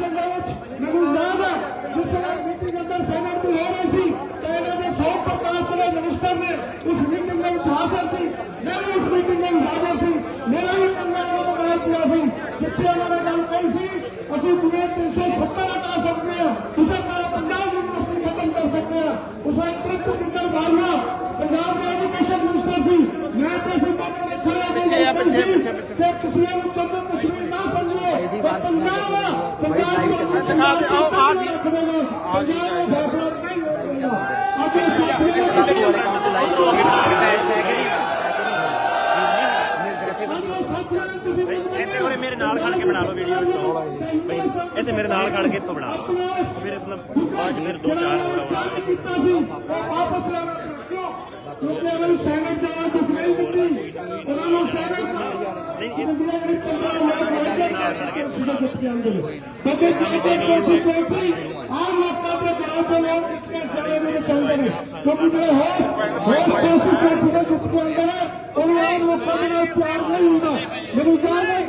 ਦੇ ਵਿੱਚ ਮੈਨੂੰ ਯਾਦ ਹੈ ਜਿਸ ਵੇਲੇ ਮੀਟਿੰਗ ਅੰਦਰ ਸੈਨੇਟ ਦੀ ਹੋ ਰਹੀ ਸੀ ਤੇ ਇਹਨਾਂ ਦੇ ਸੌ ਪ੍ਰਕਾਸ਼ ਦੇ ਮਿਨਿਸਟਰ ਨੇ ਉਸ ਮੀਟਿੰਗ ਵਿੱਚ ਹਾਜ਼ਰ ਸੀ। ਮੈਂ ਵੀ ਉਸ ਮੀਟਿੰਗ ਦੇ ਵਿੱਚ ਹਾਜ਼ਰ ਸੀ। ਮੇਰਾ ਵੀ ਪੰਜਾਬ ਨੂੰ ਬਣਾ ਪਿਆ ਸੀ। ਜਿੱਥੇ ਉਹਨਾਂ ਨੇ ਗੱਲ ਕਹੀ ਸੀ ਅਸੀਂ ਦੁਨੀਆ 370 ਹਟਾ ਸਕਦੇ ਹਾਂ। ਉਸੇ ਤਰ੍ਹਾਂ ਪੰਜਾਬ ਯੂਨੀਵਰਸਿਟੀ ਖਤਮ ਕਰ ਸਕਦੇ ਹਾਂ। ਉਸ ਦਾ ਤ੍ਰਿਪਤ ਕਿੰਦਰ ਬਾਲਵਾ ਪੰਜਾਬ ਦੇ ਐਜੂਕੇਸ਼ਨ ਮਿਨਿਸਟਰ ਸੀ। ਮੈਂ ਤੇ ਬਾਬਾ ਦੇ ਖੜੇ ਹੋ ਪਿੱਛੇ ਆ, ਪਿੱਛੇ, ਪਿੱਛੇ, ਪਿੱਛੇ। ਕਿ ਤੁਸੀਂ ਜੰਮੂ ਕਸ਼ਮੀਰ ਨਾ ਸਮਝੋ ਇਹ ਪੰਜਾਬ ਆ ਪੰਜਾਬ ਨੂੰ ਦਿਖਾ ਦੇ, ਆਓ, ਆ ਜੀ। ਆ ਜੀ ਫੈਸਲਾ ਨਹੀਂ ਹੋਵੇਗਾ ਅੱਜ ਇਹ ਸਾਥੀਆਂ ਇੱਥੇ ਕੋਲੇ ਮੇਰੇ ਨਾਲ ਖੜ ਕੇ ਬਣਾ ਲਓ ਵੀਡੀਓ ਬਈ ਇੱਥੇ ਮੇਰੇ ਨਾਲ ਖੜ ਕੇ ਇੱਥੋਂ ਬਣਾ ਲਓ ਫਿਰ ਮਤਲਬ ਬਾਅਦ ਚ ਫਿਰ ਦੋ ਚਾਰ ਹੋਰ ਆਉਣਾ ਕੀਤਾ ਸੀ ਉਹ ਵਾਪਸ ਲੈਣਾ ਕਿਉਂ ਕਿਉਂਕਿ ਅਗਰ ਸੈਨੇਟ ਦਾ ਕੁਝ ਨਹੀਂ ਦਿੱਤੀ ਉਹਨਾਂ ਨੂੰ ਸੈਨੇਟ ਦਾ ਨਹੀਂ ਇਹ ਇੰਡੀਆ ਦੇ 15 ਲੱਖ ਵੋਟਰ ਜਿਹਦੇ ਜਿੱਥੇ ਆਉਂਦੇ ਨੇ ਬੱਗੇ ਸਾਹਿਬ ਦੀ ਕੋਸ਼ਿਸ਼ ਆਮ ਲੋਕਾਂ ਦੇ ਦਰਾਂ ਤੋਂ ਲੋਕ ਕਿੱਥੇ ਖੜੇ ਨੇ ਚਾਹੁੰਦੇ ਨੇ ਕਿਉਂਕਿ ਜਿਹੜੇ ਹੋਰ ਹੋਰ ਕੋਸ਼ਿਸ਼ ਜਿਹਦੇ ਜਿੱਥੇ ਆਉਂਦੇ ਨੇ ਉਹ ਆਮ ਲੋਕਾਂ ਦੇ ਨਾਲ ਪਿਆਰ ਨਹੀਂ ਹੁੰਦਾ ਮੈਨੂੰ ਯਾਦ ਹੈ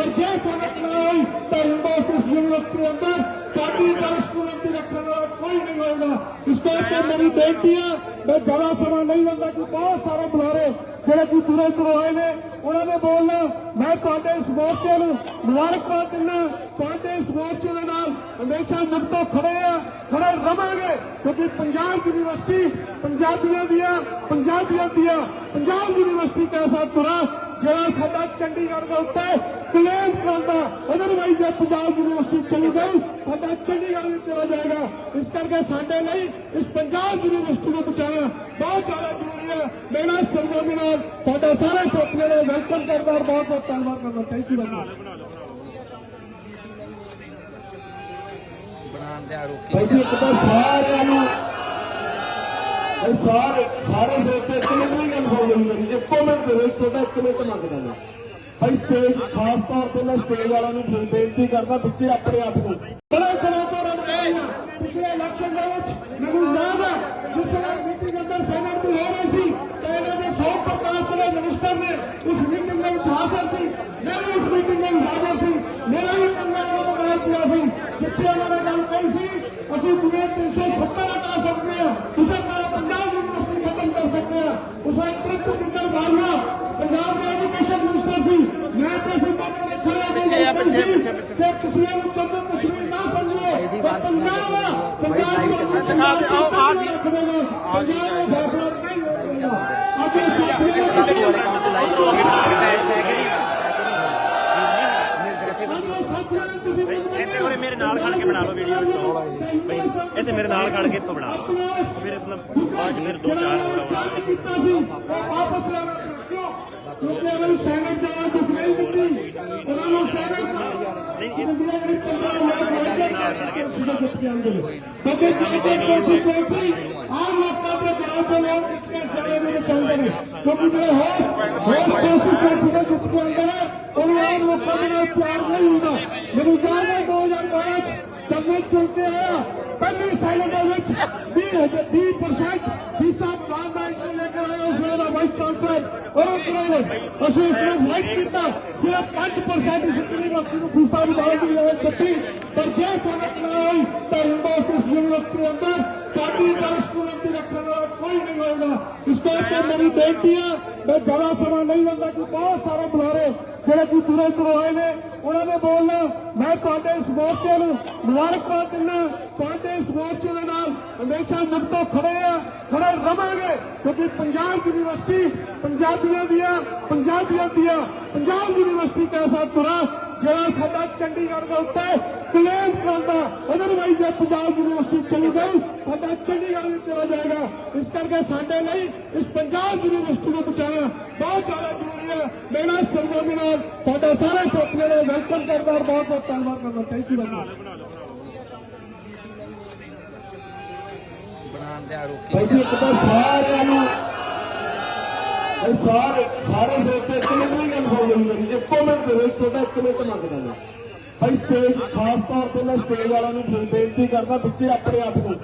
2012 ਚ ਜਦ ਮੈਂ ਚੁਣ ਕੇ ਆਇਆ ਪਹਿਲੀ ਸਾਲ ਦੇ ਵਿੱਚ 20 20% ਹਿੱਸਾ ਬਾਂਧ ਦਾ ਇਸ਼ੂ ਲੈ ਕੇ ਆਇਆ ਉਸ ਵੇਲੇ ਦਾ ਵਾਈਸ ਕਾਉਂਸਲਰ ਔਰ ਉਸ ਵੇਲੇ ਅਸੀਂ ਇਸ ਨੂੰ ਵਾਈਟ ਕੀਤਾ ਸਿਰਫ 5% ਇਸ ਯੂਨੀਵਰਸਿਟੀ ਨੂੰ ਫੀਸਾਂ ਦੀ ਜੇ ਸਨਤ ਹੋਈ ਤਾਂ ਯੂਨੀਵਰਸਿਟੀ ਰੱਖਣ ਵਾਲਾ ਕੋਈ ਨਹੀਂ ਹੋਏਗਾ ਇਸ ਕਰਕੇ ਮੇਰੀ ਬੇਨਤੀ ਹੈ ਮੈਂ ਜ਼ਿਆਦਾ ਸਮਾਂ ਨਹੀਂ ਲੈਂਦਾ ਕਿ ਬਹੁਤ ਸਾਰੇ ਬੁਲਾਰੇ ਜਿਹੜੇ ਕਿ ਦੂਰੋਂ ਦੂਰੋਂ ਆਏ ਨੇ, ਉਹਨਾਂ ਨੇ ਬੋਲਣਾ। ਮੈਂ ਤੁਹਾਡੇ ਇਸ ਮੋਰਚੇ ਨੂੰ ਮੁਬਾਰਕਬਾਦ ਦਿੰਦਾ। ਤੁਹਾਡੇ ਇਸ ਮੋਰਚੇ ਦੇ ਨਾਲ ਹਮੇਸ਼ਾ ਮੁਕਤੋ ਖੜੇ ਆ, ਖੜੇ ਰਵਾਂਗੇ। ਕਿਉਂਕਿ ਪੰਜਾਬ ਯੂਨੀਵਰਸਿਟੀ, ਪੰਜਾਬੀਆਂ ਦੀਆਂ ਪੰਜਾਬੀਆਂ ਦੀਆਂ, ਪੰਜਾਬ ਯੂਨੀਵਰਸਿਟੀ ਕੈਸਾ ਤੁਰਾ ਜਿਹੜਾ ਸਾਡਾ ਚੰਡੀਗੜ੍ਹ ਦੇ ਉੱਤੇ ਕਲੇਮ ਕਰਦਾ ਅਦਰਵਾਈਜ਼ ਇਹ ਪੰਜਾਬ ਯੂਨੀਵਰਸਿਟੀ ਚਲੀ ਗਈ ਸਾਡਾ ਚੰਡੀਗੜ੍ਹ ਵੀ ਚਲਾ ਜਾਏਗਾ। ਇਸ ਕਰਕੇ ਸਾਡੇ ਲਈ ਇਸ ਪੰਜਾਬ ਯੂਨੀਵਰਸਿਟੀ ਨੂੰ ਬਚਾਉਣਾ ਬਹੁਤ ਜ਼ਿਆਦਾ ਜ਼ਰੂਰੀ ਹੈ। ਮੇਰਾ ਸਰਵੋ ਦੇ ਨਾਲ ਤੁਹਾਡਾ ਸਾਰੇ ਸਾਥੀਆਂ ਦਾ ਵੈਲਕਮ ਕਰਦਾ ਬਹੁਤ ਬਹੁਤ ਧੰਨਵਾਦ ਕਰਦਾ। ਥੈਂਕ ਯੂ ਬਣਾਉਣ ਦੇ ਰੋਕੀ ਜੀ ਇੱਕ ਤਾਂ ਸਾਰਿਆਂ ਨੂੰ ਇਹ ਸਾਰੇ ਸਾਰੇ ਸੋਚੇ ਇੱਕ ਮਿੰਟ ਹੋ ਮੇਰੀ ਇੱਕੋ ਮਿੰਟ ਦੇ ਵਿੱਚ ਤੁਹਾਡਾ ਇੱਕ ਮਿੰਟ ਮੰਗਦਾ ਮੈਂ ਭਾਈ ਸਟੇਜ ਖਾਸ ਤੌਰ ਤੇ ਮੈਂ ਸਟੇਜ ਵਾਲਿਆਂ ਨੂੰ ਬੇਨਤੀ ਕਰਦਾ ਪਿੱਛੇ ਆਪਣੇ ਆਪ ਨੂੰ। ਬੜਾ ਖੜਾ ਤੋਂ ਰਣ ਪਿਛਲੇ ਇਲੈਕਸ਼ਨ ਦੇ ਵਿੱਚ ਮੈਨੂੰ ਯਾਦ ਹੈ ਜਿਸ ਵੇਲੇ ਮੀਟਿੰਗ ਅੰਦਰ ਸੈਨੇਟ ਦੀ ਹੋ ਰਹੀ ਸੀ, ਤੇ ਇਹਨਾਂ ਦੇ ਸੌ ਪ੍ਰਕਾਸ਼ ਦੇ ਮਿਨਿਸਟਰ ਨੇ ਉਸ ਮੀਟਿੰਗ ਦੇ ਵਿੱਚ ਹਾਜ਼ਰ ਸੀ। ਮੈਂ ਵੀ ਉਸ ਮੀਟਿੰਗ ਦੇ ਵਿੱਚ ਹਾਜ਼ਰ ਸੀ। ਮੇਰਾ ਵੀ ਪੰਜਾਬ ਨੂੰ ਬਣਾ ਪਿਆ ਸੀ। ਜਿੱਥੇ ਉਹਨਾਂ ਨੇ ਗੱਲ ਕਹੀ ਸੀ, ਅਸੀਂ ਦੁਨੀਆ 370 ਹਟਾ ਸਕਦੇ ਹਾਂ ਉਸੇ ਤਰ੍ਹਾਂ ਪੰਜਾਬ ਯੂਨੀਵਰਸਿਟੀ ਖਤਮ ਕਰ ਸਕਦੇ ਹਾਂ ਉਸ ਦਾ ਤ੍ਰਿਪਤ ਕਿੰਦਰ ਬਾਲਵਾ ਪੰਜਾਬ ਦੇ ਐਜੂਕੇਸ਼ਨ ਮਿਨਿਸਟਰ ਸੀ ਮੈਂ ਤੇ ਅਸੀਂ ਬਾਬਾ ਦੇ ਖੜੇ ਹੋ ਪਿੱਛੇ ਪਿੱਛੇ, ਪਿੱਛੇ, ਪਿੱਛੇ। ਕਿ ਤੁਸੀਂ ਇਹਨੂੰ ਜੰਮੂ ਕਸ਼ਮੀਰ ਨਾ ਸਮਝੋ ਇਹ ਪੰਜਾਬ ਆ ਪੰਜਾਬ ਨੂੰ ਦਿਖਾ ਦੇ, ਆਓ, ਆ ਜੀ। ਆ ਜੀ ਫੈਸਲਾ ਨਹੀਂ ਹੋਵੇਗਾ ਇਹ ਸਾਥੀਆਂ ਇੱਥੇ ਕੋਲੇ ਮੇਰੇ ਨਾਲ ਖੜ ਕੇ ਬਣਾ ਲਓ ਵੀਡੀਓ ਇੱਥੇ ਮੇਰੇ ਨਾਲ ਖੜ ਕੇ ਇੱਥੋਂ ਬਣਾ ਲਓ। ਫਿਰ ਮਤਲਬ ਬਾਅਦ ਚ ਫਿਰ ਦੋ ਚਾਰ ਹੋਰ ਆਉਣਾ ਕੀਤਾ ਸੀ ਉਹ ਵਾਪਸ ਲੈਣਾ। ਕਿਉਂ ਕਿਉਂਕਿ ਅਗਰ ਸੈਨੇਟ ਦਾ ਕੁਝ ਨਹੀਂ ਦਿੱਤੀ ਉਹਨਾਂ ਨੂੰ ਦਾ ਇਹ ਇੰਡੀਆ ਦੇ 15 ਲੱਖ ਜਿਹਦੇ ਜਿੱਥੇ ਆਉਂਦੇ ਨੇ ਬੱਗੇ ਸਾਹਿਬ ਦੀ ਕੋਸ਼ਿਸ਼ ਕੋਈ ਆਮ ਲੋਕਾਂ ਦੇ ਦਰਾਂ ਤੋਂ ਲੋਕ ਕਿੱਥੇ ਖੜੇ ਨੇ ਚਾਹੁੰਦੇ ਨੇ। ਕਿਉਂਕਿ ਜਿਹੜੇ ਹੋਰ ਹੋਰ ਕੋਸ਼ਿਸ਼ ਜਿਹਦੇ ਜਿੱਥੇ ਆਉਂਦੇ ਨੇ ਉਹ ਆਮ ਲੋਕਾਂ ਦੇ ਨਾਲ ਪਿਆਰ ਨਹੀਂ ਹੁੰਦਾ। ਮੈਨੂੰ ਯਾਦ ਹੈ 2012 ਚ ਜਦ ਮੈਂ ਚੁਣ ਕੇ ਆਇਆ। ਪਹਿਲੀ ਸਾਲ ਦੇ ਵਿੱਚ 20 20% ਹਿੱਸਾ ਬਾਂਧ ਦਾ ਇਸ਼ੂ ਲੈ ਕੇ ਆਇਆ ਉਸ ਵੇਲੇ ਦਾ ਵਾਈਸ ਕਾਉਂਸਲਰ ਔਰ ਉਸ ਵੇਲੇ ਅਸੀਂ ਇਸ ਨੂੰ ਵਾਈਟ ਕੀਤਾ ਸਿਰਫ 5% ਇਸ ਯੂਨੀਵਰਸਿਟੀ ਨੂੰ ਫੀਸਾਂ ਦੀ ਬਾਂਧ ਦੀ ਲੈਵਲ ਦਿੱਤੀ ਪਰ ਜੇ ਸਨਤ ਨਾ ਹੋਈ ਤਾਂ ਹਿੰਦੁਸਤਾਨ ਯੂਨੀਵਰਸਿਟੀ ਅੰਦਰ ਸਾਡੀ ਦਰਸ਼ ਸਟੂਡੈਂਟ ਦੀ ਰੱਖਣ ਵਾਲਾ ਕੋਈ ਨਹੀਂ ਹੋਏਗਾ ਇਸ ਕਰਕੇ ਮੇਰੀ ਬੇਨਤੀ ਹੈ ਮੈਂ ਜ਼ਿਆਦਾ ਸਮਾਂ ਨਹੀਂ ਲੈਂਦਾ ਕਿ ਬਹੁਤ ਸਾਰੇ ਬੁਲਾਰੇ ਜਿਹੜੇ ਕਿ ਦੂਰੋਂ ਦੂਰੋਂ ਆਏ ਨੇ ਉਹਨਾਂ ਨੇ ਬੋਲਣਾ ਮੈਂ ਤੁਹਾਡੇ ਇਸ ਮੋਰਚੇ ਨੂੰ ਮੁਬਾਰਕਬਾਦ ਦਿੰਦਾ। ਤੁਹਾਡੇ ਇਸ ਮੋਰਚੇ ਦੇ ਨਾਲ ਹਮੇਸ਼ਾ ਮੁਕਤੋ ਖੜੇ ਆ, ਖੜੇ ਰਵਾਂਗੇ। ਕਿਉਂਕਿ ਪੰਜਾਬ ਯੂਨੀਵਰਸਿਟੀ ਪੰਜਾਬੀਆਂ ਦੀਆਂ ਪੰਜਾਬੀਆਂ ਦੀਆਂ, ਪੰਜਾਬ ਯੂਨੀਵਰਸਿਟੀ ਕੈਸਾ ਤੁਰਾ ਜਿਹੜਾ ਸਾਡਾ ਚੰਡੀਗੜ੍ਹ ਦੇ ਉੱਤੇ ਕਲੇਮ ਕਰਦਾ ਅਦਰਵਾਈਜ਼ ਇਹ ਪੰਜਾਬ ਯੂਨੀਵਰਸਿਟੀ ਚਲੀ ਗਈ ਸਾਡਾ ਚੰਡੀਗੜ੍ਹ ਵੀ ਚਲਾ ਜਾਏਗਾ। ਇਸ ਕਰਕੇ ਸਾਡੇ ਲਈ ਇਸ ਪੰਜਾਬ ਯੂਨੀਵਰਸਿਟੀ ਨੂੰ ਬਚਾਉਣਾ ਬਹੁਤ ਜ਼ਿਆਦਾ ਜ਼ਰੂਰੀ ਹੈ। ਮੇਰਾ ਸਰਵੋ ਦੇ ਨਾਲ ਤੁਹਾਡਾ ਸਾਰੇ ਸਾਥੀਆਂ ਦਾ ਵੈਲਕਮ ਕਰਦਾ ਔਰ ਬਹੁਤ ਬਹੁਤ ਧੰਨਵਾਦ ਕਰਦਾ। ਥੈਂਕ ਯੂ ਵੈਰੀ ਮਚ ਬਣਾਉਣ ਦੇ ਰੋਕੀ ਭਾਈ ਜੀ ਇੱਕ ਤਾਂ ਸਾਰਿਆਂ ਨੂੰ ਭਾਈ ਸਟੇਜ, ਖਾਸ ਤੌਰ ਤੇ ਮੈਂ ਸਟੇਜ ਵਾਲਿਆਂ ਨੂੰ ਬੇਨਤੀ ਕਰਦਾ ਬੱਚੇ ਆਪਣੇ ਆਪ ਨੂੰ।